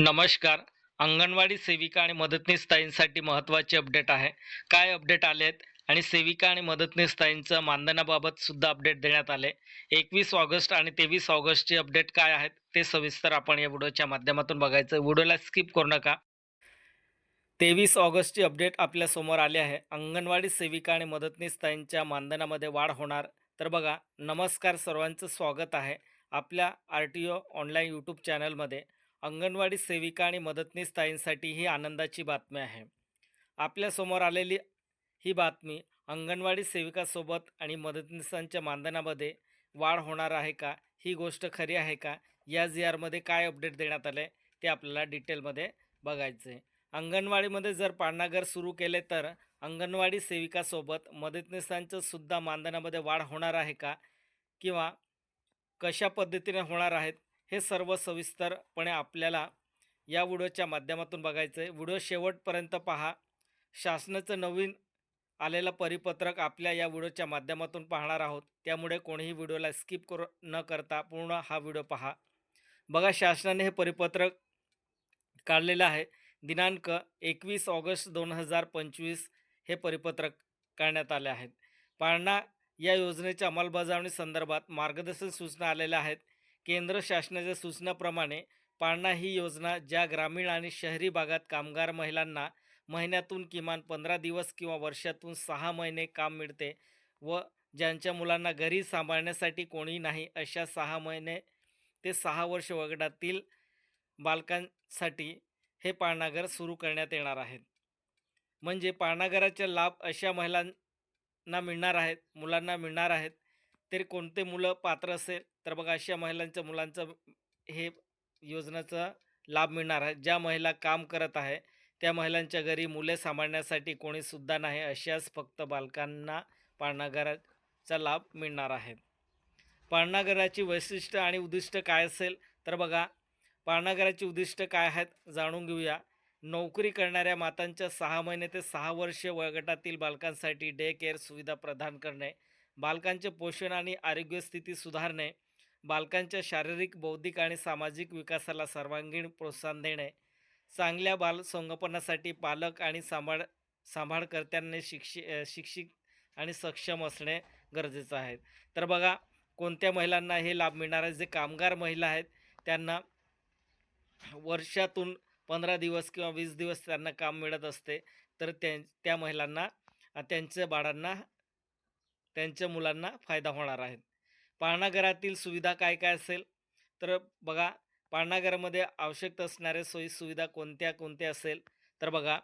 नमस्कार. अंगणवाडी सेविका आणि मदतनीस ताईंसाठी महत्त्वाचे अपडेट आहे. काय अपडेट आले आहेत आणि सेविका आणि मदतनीस ताईंचं मानधनाबाबत सुद्धा अपडेट देण्यात आले. 21 ऑगस्ट आणि 23 ऑगस्टचे अपडेट काय आहेत ते सविस्तर आपण या व्हिडिओच्या माध्यमातून बघायचं. व्हिडिओला स्किप करू नका. 23 ऑगस्टची अपडेट आपल्यासमोर आली आहे. अंगणवाडी सेविका आणि मदतनीस ताईंच्या मानधनामध्ये वाढ होणार. तर बघा, नमस्कार सर्वांचं स्वागत आहे आपल्या आर-टी-ओ ऑनलाईन यूट्यूब चॅनलमध्ये. अंगणवाडी सेविका आणि मदतनीस ताईंसाठी ही आनंदाची बातमी आहे. आपल्यासमोर आलेली ही बातमी अंगणवाडी सेविकासोबत आणि मदतनीसांच्या मानधनामध्ये वाढ होणार आहे का? ही गोष्ट खरी आहे का? या जी-आरमध्ये काय अपडेट देण्यात आले ते आपल्याला डिटेलमध्ये बघायचं आहे. अंगणवाडीमध्ये जर पाळणाघर सुरू केले तर अंगणवाडी सेविकासोबत मदतनीसांचं सुद्धा मानधनामध्ये वाढ होणार आहे का? किंवा कशा पद्धतीने होणार आहेत? हे सर्व सविस्तरपणे आपल्याला या व्हिडिओच्या माध्यमातून बघायचं आहे. व्हिडिओ शेवटपर्यंत पहा. शासनाचं नवीन आलेलं परिपत्रक आपल्या या व्हिडिओच्या माध्यमातून पाहणार आहोत. त्यामुळे कोणीही व्हिडिओला स्किप करू न करता पूर्ण हा व्हिडिओ पहा. बघा, शासनाने हे परिपत्रक काढलेलं आहे. दिनांक 21 ऑगस्ट 2025 हे परिपत्रक काढण्यात आले आहेत. पाळणा या योजनेच्या अंमलबजावणी संदर्भात मार्गदर्शन सूचना आलेल्या आहेत. केंद्र शासनाच्या सूचनाप्रमाणे पाळणा ही योजना ज्या ग्रामीण आणि शहरी भागात कामगार महिलांना महिन्यातून किमान 15 दिवस किंवा वर्षातून सहा महिने काम मिळते व ज्यांच्या मुलांना घरी सांभाळण्यासाठी कोणी नाही अशा सहा महिने ते सहा वर्ष वगडातील बालकांसाठी हे पाळणाघर सुरू करण्यात येणार आहेत. म्हणजे पाळणाघराचा लाभ अशा महिलांना मिळणार आहेत, मुलांना मिळणार आहेत. तरी कोणते मुलं पात्र असेल तर बघा, अशा महिलांच्या मुलांचं हे योजनेचा लाभ मिळणार आहे. ज्या महिला काम करत आहे त्या महिलांच्या घरी मुले सांभाळण्यासाठी कोणीसुद्धा नाही अशाच फक्त बालकांना पाळणाघराचा लाभ मिळणार आहे. पाळणाघराची वैशिष्ट्य आणि उद्दिष्ट काय असेल तर बघा, पाळणाघराची उद्दिष्ट काय आहेत जाणून घेऊया. नोकरी करणाऱ्या मातांच्या सहा महिने ते सहा वर्ष वयोगटातील बालकांसाठी डे केअर सुविधा प्रदान करणे, बालकांचे पोषण आणि आरोग्य स्थिती सुधारणे, बालकांच्या शारीरिक, बौद्धिक आणि सामाजिक विकासाला सर्वांगीण प्रोत्साहन देणे, चांगल्या बालसंगोपनासाठी पालक आणि सांभाळ सांभाळकर्त्यांनी शिक्षि शिक्षित आणि सक्षम असणे गरजेचं आहे. तर बघा, कोणत्या महिलांना हे लाभ मिळणार आहे? जे कामगार महिला आहेत त्यांना वर्षातून 15 दिवस किंवा वीस दिवस त्यांना काम मिळत असते. तर त्यां त्या महिलांना त्यांच्या बाळांना त्यांच्या मुलांना फायदा होणार आहे. पाळणाघरातील सुविधा काय काय असेल तर बघा, पाळणाघरामध्ये आवश्यक असणाऱ्या सोयी-सुविधा कोणत्या कोणत्या असेल तर बघा,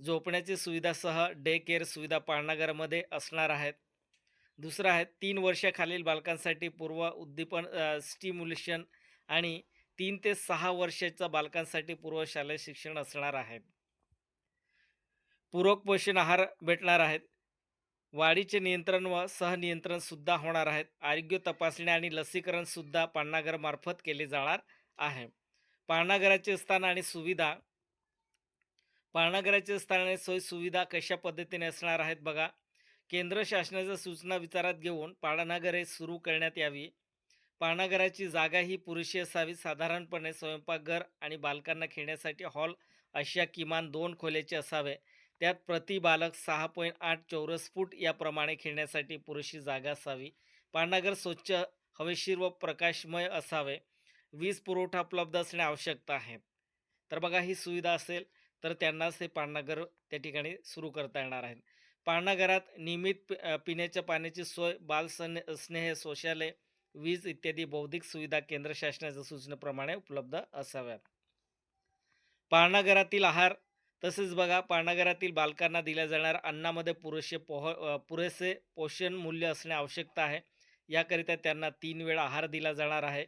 झोपण्याची सुविधासह डे केअर सुविधा पाळणाघरामध्ये असणार आहेत. दुसरं आहे तीन वर्षाखालील बालकांसाठी पूर्व उद्दीपन स्टिम्युलेशन आणि तीन ते सहा वर्षाच्या बालकांसाठी पूर्वशालेय शिक्षण असणार आहे. पूरक पोषण आहार भेटणार आहेत. वाढीचे नियंत्रण व सहनियंत्रण सुद्धा होणार आहेत. आरोग्य तपासणी आणि लसीकरण सुद्धा केले जाणार आहे. पाळणाघराचे स्थान आणि सुविधा पाळणाघराचे स्थान आणि सोयीसुविधा कशा पद्धतीने असणार आहेत बघा, केंद्र शासनाच्या सूचना विचारात घेऊन पाळणाघरे सुरू करण्यात यावी. पाळणाघराची जागा ही पुरेशी असावी. साधारणपणे स्वयंपाकघर आणि बालकांना खेळण्यासाठी हॉल अशा किमान दोन खोल्याचे असावे. त्यात प्रति बालक 6.8 चौरस फूट याप्रमाणे खेळण्यासाठी पुरेशी जागा असावी. पाळणाघर स्वच्छ, हवेशीर व प्रकाशमय असावे. वीज पुरवठा उपलब्ध असणे आवश्यकता आहे. तर बघा, ही सुविधा असेल तर त्यांनाच हे पाळणाघर त्या ठिकाणी सुरू करता येणार आहे. पाळणाघरात नियमित पिण्याच्या पाण्याची सोय, बालसन स्नेह शौचालय, वीज इत्यादी बौद्धिक सुविधा केंद्र शासनाच्या सूचनेप्रमाणे उपलब्ध असाव्यात. पाळणाघरातील आहार तसेच बघा, पाळणाघरातील बालकांना दिल्या जाणाऱ्या अन्नामध्ये पुरेसे पोह पुरेसे पोषण मूल्य असणे आवश्यक आहे. याकरिता त्यांना तीन वेळा आहार दिला जाणार आहे.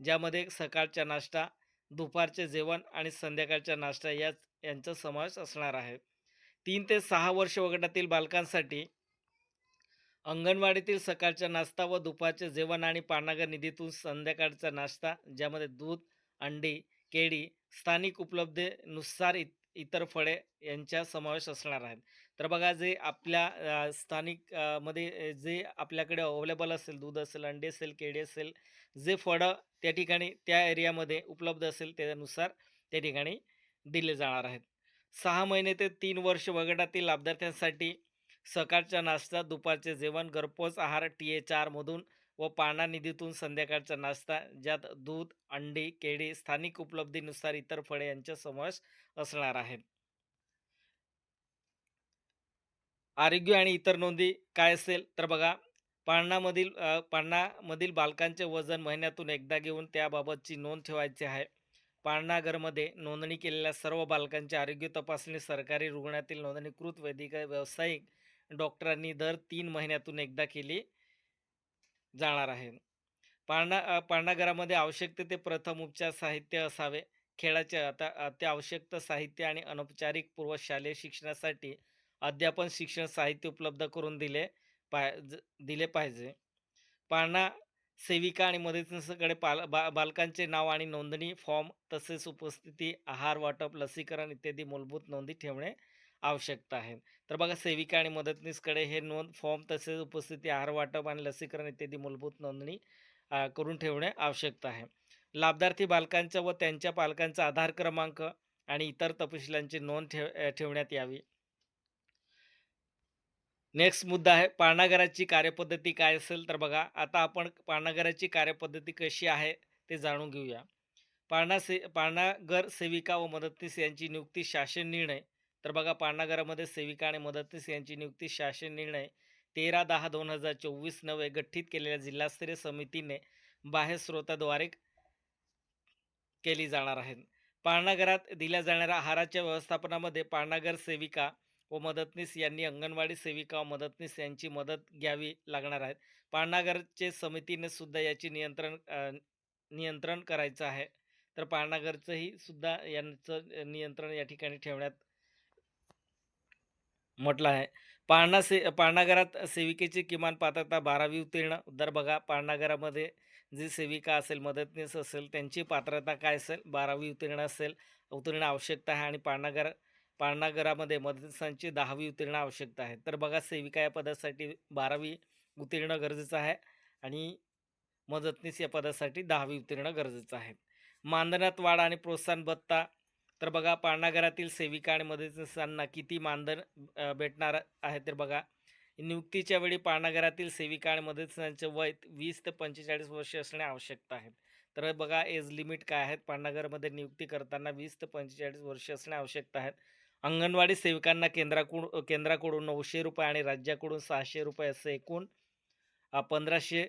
ज्यामध्ये सकाळचा नाश्ता, दुपारचे जेवण आणि संध्याकाळचा नाश्ता याच यांचा समावेश असणार आहे. तीन ते सहा वर्ष वगटातील बालकांसाठी अंगणवाडीतील सकाळचा नाश्ता व दुपारचे जेवण आणि पानागर निधीतून संध्याकाळचा नाश्ता ज्यामध्ये दूध, अंडी, केळी, स्थानिक उपलब्धतेनुसार इतर फळे यांचा समावेश असणार आहेत. तर बघा जे आपल्या स्थानिकमध्ये जे आपल्याकडे अवेलेबल असेल दूध असेल अंडे असेल केळी असेल जे फळं त्या ठिकाणी त्या एरियामध्ये उपलब्ध असेल त्यानुसार त्या ठिकाणी दिले जाणार आहेत. सहा महिने ते तीन वर्ष वगटातील लाभार्थ्यांसाठी सकाळचा नाश्ता दुपारचे जेवण घरपोच आहार टी ए चारमधून व पाळणा निधीतून संध्याकाळचा नाश्ता ज्यात दूध अंडी केळी स्थानिक उपलब्धीनुसार इतर फळे यांचा समावेश असणार आहे. आरोग्य आणि इतर नोंदी काय असेल? तर बघा पाळणामधील पाळणामधील बालकांचे वजन महिन्यातून एकदा घेऊन त्याबाबतची नोंद ठेवायची आहे. पाळणाघरमध्ये नोंदणी केलेल्या सर्व बालकांची आरोग्य तपासणी सरकारी रुग्णातील नोंदणीकृत वैद्यकीय व्यावसायिक डॉक्टरांनी दर तीन महिन्यातून एकदा केली. जाणार आहे. पाळणा पाळणाघरामध्ये आवश्यक ते प्रथम उपचार साहित्य असावे. खेळाचे आता अत्यावश्यक साहित्य आणि अनौपचारिक पूर्व शालेय शिक्षणासाठी अध्यापन शिक्षण साहित्य उपलब्ध करून दिले पाय ज- दिले पाहिजे. पाळणा सेविका आणि मदतनीसकडे पाल बा बालकांचे नाव आणि नोंदणी फॉर्म तसेच उपस्थिती आहार वाटप लसीकरण इत्यादी मूलभूत नोंदी ठेवणे आवश्यकता आहे. तर बघा सेविका आणि मदतनीसकडे हे नोंद फॉर्म तसेच उपस्थिती आहार वाटप आणि लसीकरण इत्यादी मूलभूत नोंदणी करून ठेवणे आवश्यकता आहे. लाभार्थी बालकांच्या व त्यांच्या पालकांचा आधार क्रमांक आणि इतर तपशिलांची नोंद ठेव ठेवण्यात यावी. नेक्स्ट मुद्दा आहे पाळणाघराची कार्यपद्धती काय असेल? तर बघा आता आपण पाळणाघराची कार्यपद्धती कशी आहे ते जाणून घेऊया. पाळणा से पाळणाघर सेविका व मदतनीस यांची नियुक्ती शासन निर्णय तर बघा पाळणाघरामध्ये सेविका आणि मदतनीस यांची नियुक्ती शासन निर्णय तेरा दहा दोन हजार चोवीस नवे गठीत केलेल्या जिल्हास्तरीय समितीने बाह्य स्रोताद्वारे केली जाणार आहे. पाळणाघरात दिल्या जाणाऱ्या आहाराच्या व्यवस्थापनामध्ये पाळणाघर सेविका व मदतनीस यांनी अंगणवाडी सेविका व मदतनीस यांची मदत घ्यावी लागणार आहेत पाळणाघरचे समितीने सुद्धा याची नियंत्रण नियंत्रण करायचं आहे. तर पाळणाघरचंही सुद्धा यांचं नियंत्रण या ठिकाणी ठेवण्यात म्हटलं आहे. पाळणा से पाळणाघरात सेविकेची किमान पात्रता बारावी उत्तीर्ण. दर बघा पाळणाघरामध्ये जी सेविका असेल मदतनीस असेल त्यांची पात्रता काय असेल? बारावी उत्तीर्ण असेल उत्तीर्ण आवश्यकता आहे आणि पाळणाघर पाळणाघरामध्ये मदतनीसांची दहावी उत्तीर्ण आवश्यकता आहे. तर बघा सेविका या पदासाठी बारावी उत्तीर्ण गरजेचं आहे आणि मदतनीस या पदासाठी दहावी उत्तीर्ण गरजेचं आहे. मानधनात वाढ आणि प्रोत्साहन भत्ता तर बघा पाळणाघरातील सेविका आणि मदतनीसांना किती मानधन भेटणार आहे तर बघा. नियुक्तीच्या वेळी पाळणाघरातील सेविका आणि मदतनीसांचे वय वीस ते पंचेचाळीस वर्ष असणे आवश्यक आहे. तर बघा एज लिमिट काय आहेत? पाळणाघरमध्ये नियुक्ती करताना वीस ते पंचेचाळीस वर्ष असणे आवश्यकता आहेत. अंगणवाडी सेविकांना केंद्राकडून केंद्राकडून नऊशे रुपये आणि राज्याकडून सहाशे रुपये असे एकूण पंधराशे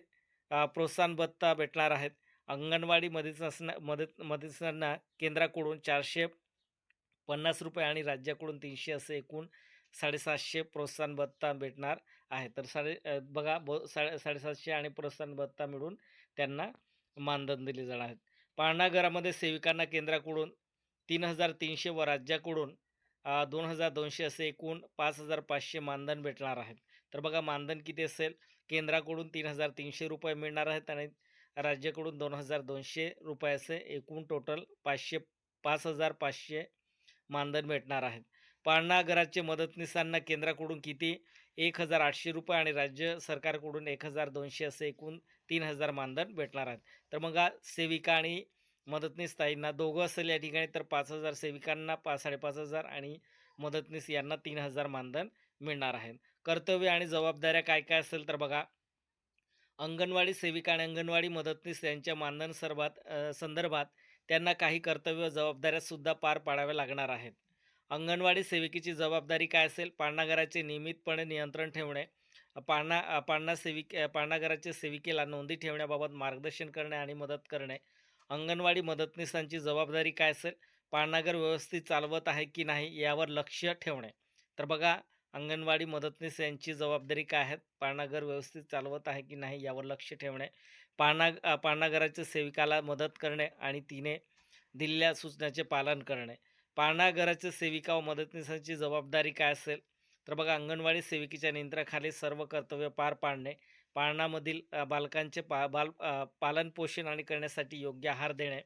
प्रोत्साहन भत्ता भेटणार आहेत. अंगणवाडी मदतनीसांना मदत मदतनीसांना केंद्राकडून चारशे पन्नास रुपये आणि राज्याकडून तीनशे असे एकूण साडेसातशे प्रोत्साहन भत्ता भेटणार आहे. तर साडे बघा ब साडे साडेसातशे आणि प्रोत्साहन भत्ता मिळून त्यांना मानधन दिले जाणार आहेत. पाळणाघरामध्ये सेविकांना केंद्राकडून तीन हजार तीनशे व राज्याकडून दोन हजार दोनशे असे एकूण पाच हजार पाचशे मानधन भेटणार आहेत. तर बघा मानधन किती असेल? केंद्राकडून तीन हजार तीनशे रुपये मिळणार आहेत आणि राज्याकडून दोन हजार दोनशे रुपये असे एकूण टोटल पाचशे पाच हजार पाचशे मानधन भेटणार आहेत. पाळणाघराचे मदतनीसांना केंद्राकडून किती? एक हजार आठशे रुपये आणि राज्य सरकारकडून एक हजार दोनशे असे एकूण तीन हजार मानधन भेटणार आहेत. तर मग सेविका आणि मदतनीस ताईंना दोघं असेल या ठिकाणी तर पाच हजार सेविकांना पाच साडेपाच हजार आणि मदतनीस यांना तीन हजार मानधन मिळणार आहे कर्तव्य आणि जबाबदाऱ्या काय काय असेल तर बघा. अंगणवाडी सेविका आणि अंगणवाडी मदतनीस यांच्या मानधन सर्वात संदर्भात त्यांना काही कर्तव्य जबाबदाऱ्यासुद्धा पार पाडाव्या लागणार आहेत. अंगणवाडी सेविकेची जबाबदारी काय असेल? पाळणाघराचे नियमितपणे नियंत्रण ठेवणे पाळणा पाळणा सेविक पाळणाघराच्या सेविकेला नोंदी ठेवण्याबाबत मार्गदर्शन करणे आणि मदत करणे. अंगणवाडी मदतनीसांची जबाबदारी काय असेल? पाळणाघर व्यवस्थित चालवत आहे की नाही यावर लक्ष ठेवणे. तर बघा अंगणवाडी मदतनीस यांची जबाबदारी काय आहेत? पाळणाघर व्यवस्थित चालवत आहे की नाही यावर लक्ष ठेवणे. पाना पानागराच्या सेविकाला मदत करणे आणि तिने दिलेल्या सूचनाचे पालन करणे. पानागराच्या सेविका व मदतनीसांची जबाबदारी काय असेल? तर बघा अंगणवाडी सेविकेच्या नियंत्रणाखाली सर्व कर्तव्य पार पाडणे पाळणामधील बालकांचे पा बाल पालनपोषण आणि करण्यासाठी योग्य आहार देणे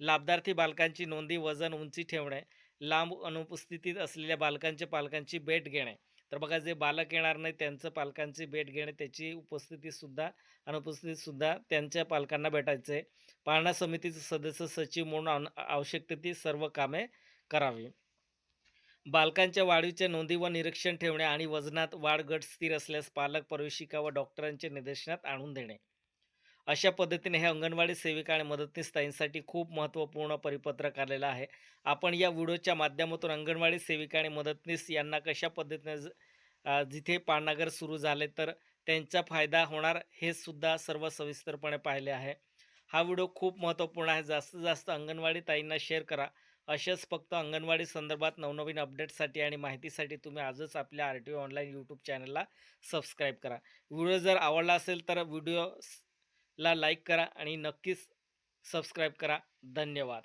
लाभार्थी बालकांची नोंदी वजन उंची ठेवणे लांब अनुपस्थितीत असलेल्या बालकांच्या पालकांची भेट घेणे तर बघा जे बालक येणार नाही त्यांचं पालकांची भेट घेणे त्याची उपस्थितीसुद्धा अनुपस्थितीसुद्धा त्यांच्या पालकांना भेटायचं आहे पाळणा समितीचे सदस्य सचिव म्हणून अन आवश्यक ती सर्व कामे करावी. बालकांच्या वाढीच्या नोंदी व निरीक्षण ठेवणे आणि वजनात वाढ गट स्थिर असल्यास पालक प्रवेशिका व डॉक्टरांच्या निदर्शनात आणून देणे. अशा पद्धतीने हे अंगणवाडी सेविका आणि मदतनीस ताईंसाठी खूप महत्त्वपूर्ण परिपत्रक आलेलं आहे. आपण या व्हिडिओच्या माध्यमातून अंगणवाडी सेविका आणि मदतनीस यांना कशा पद्धतीने ज- जिथे पाळणाघर सुरू झाले तर त्यांचा फायदा होणार हे सुद्धा सर्व सविस्तरपणे पाहिले आहे. हा व्हिडिओ खूप महत्त्वपूर्ण आहे. जास्तीत जास्त अंगणवाडी ताईंना शेअर करा. असेच फक्त अंगणवाडी संदर्भात नवनवीन अपडेटसाठी आणि माहितीसाठी तुम्ही आजच आपल्या R T O online YouTube चॅनलला सबस्क्राईब करा. व्हिडिओ जर आवडला असेल तर व्हिडिओ ला लाईक करा आणि नक्कीच सबस्क्राईब करा. धन्यवाद.